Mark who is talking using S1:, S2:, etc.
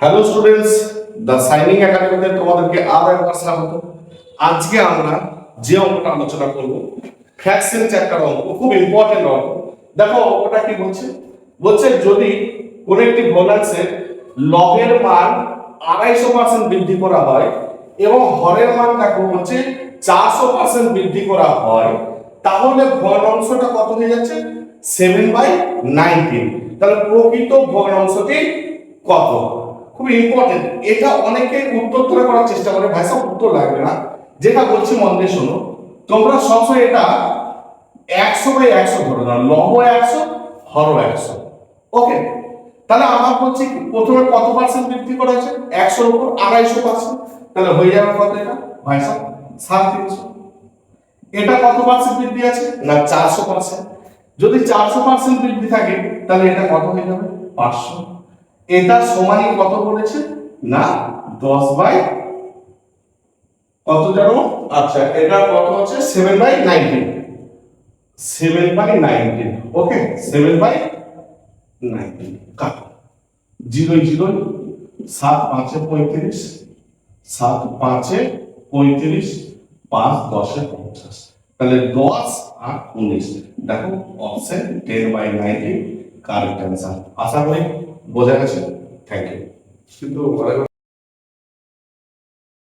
S1: Hello students the signing একাডেমিতে তোমাদেরকে আরও একবার স্বাগত। আজকে আমরা যে অঙ্কটা আলোচনা করব ফ্র্যাকশন চ্যাপ্টার অঙ্ক খুব ইম্পর্টেন্ট অঙ্ক। দেখো, অঙ্কটা কি বলছে? বলছে যদি কোন একটি ভগ্নাংশের লগের মান আড়াইশো পার্সেন্ট বৃদ্ধি করা হয় এবং হরের মান দেখো হচ্ছে চারশো পার্সেন্ট বৃদ্ধি করা হয়, তাহলে ভগ্নাংশটা কত হয়ে যাচ্ছে? সেভেন বাই নাইনটিন তাহলে প্রকৃত ভগ্নাংশটি কত? খুব ইম্পর্টেন্ট এটা অনেকে উত্তর ধরে করার চেষ্টা করে, ভাই সব, উত্তর লাগবে না। যেটা বলছি মন দিয়ে শোনো, তোমরা সবসময় এটা একশো বাই একশো ধরে নাও লব একশো, হর একশো। ওকে তাহলে আমার বলছি প্রথমে কত পার্সেন্ট বৃদ্ধি করা হয়েছে একশোর উপর আড়াইশো পার্সেন্ট তাহলে হয়ে যাবে কত এটা? ভাই সব সাড়ে তিনশো। এটা কত পার্সেন্ট বৃদ্ধি আছে? না, চারশো পার্সেন্ট যদি চারশো পার্সেন্ট বৃদ্ধি থাকে, তাহলে এটা কত হয়ে যাবে? পাঁচশো। এটা সমানই কত বলেছে? না, দশ বাই কত জানো? আচ্ছা এটা কত হচ্ছে? Seven by nineteen seven by nineteen okay seven by nineteen cut. Zero zero, সাত পাঁচে পঁয়ত্রিশ, সাত পাঁচে পঁয়ত্রিশ, পাঁচ দশে পঞ্চাশ। তাহলে দশ আর উনিশ। দেখো option ten by nineteen correct answer আশা করি বোঝা গেছে? থ্যাংক ইউ
S2: কিন্তু